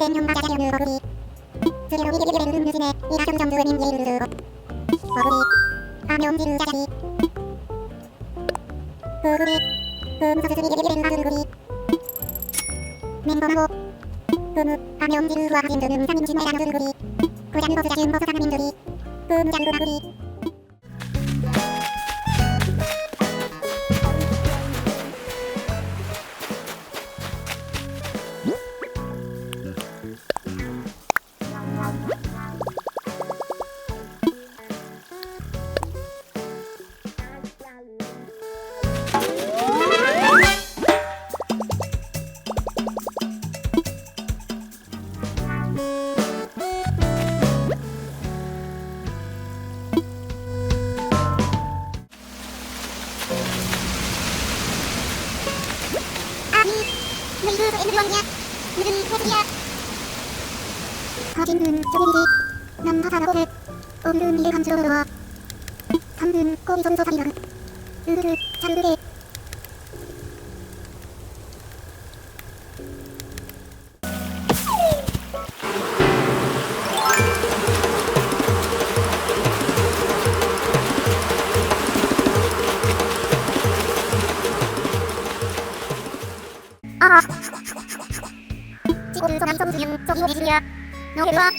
실행용 마자기 누르기 드리로 이기기를 누르시네 이라좀 정수님 예를 누르고 어구리 아명지 누자기 구구리 금서수수리 이기기를 마누구리 맹범하고 금우 아명지 누와 하진 드는 사님 신내라 누구리 구장버스자 준버스 사람인들이. 금장구 마구리 너희들 애들왕이야 무슨 쪼개리기 남하사나고를 오늘은 이를 감추러 들어와 삼든 꼬리 전소살이라 으르르 잠그게 아 지금 소남 성수형 저기 오지야 너를 와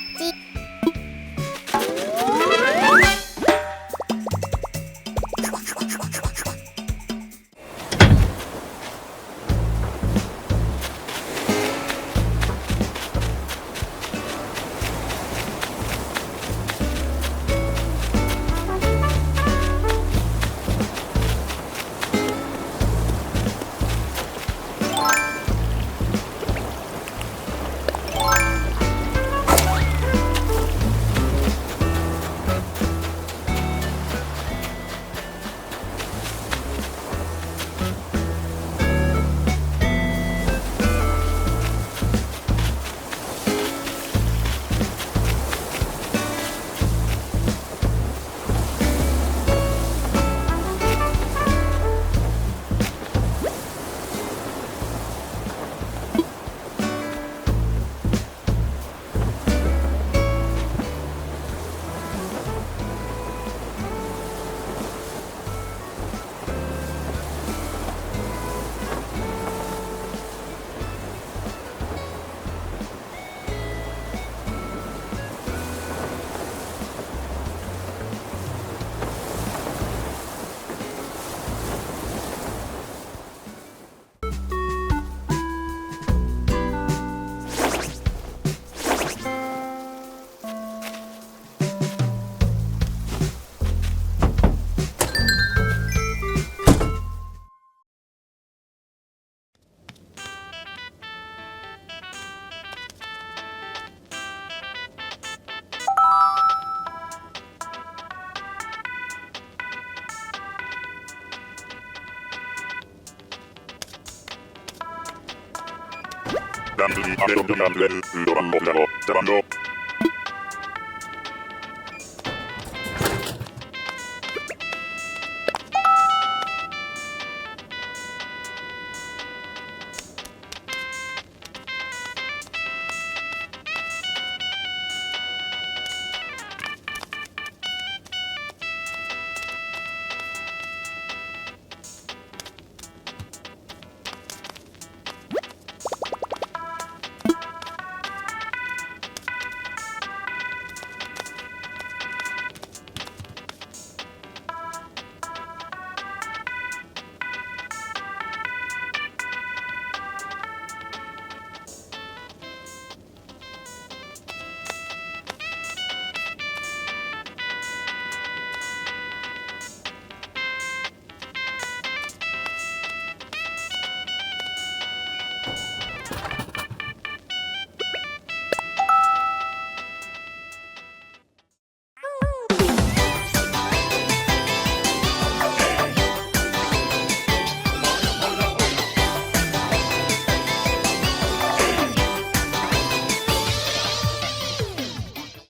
지. 남들이 밤에 덤벼면 레드 그거만 먹으라고 자밤도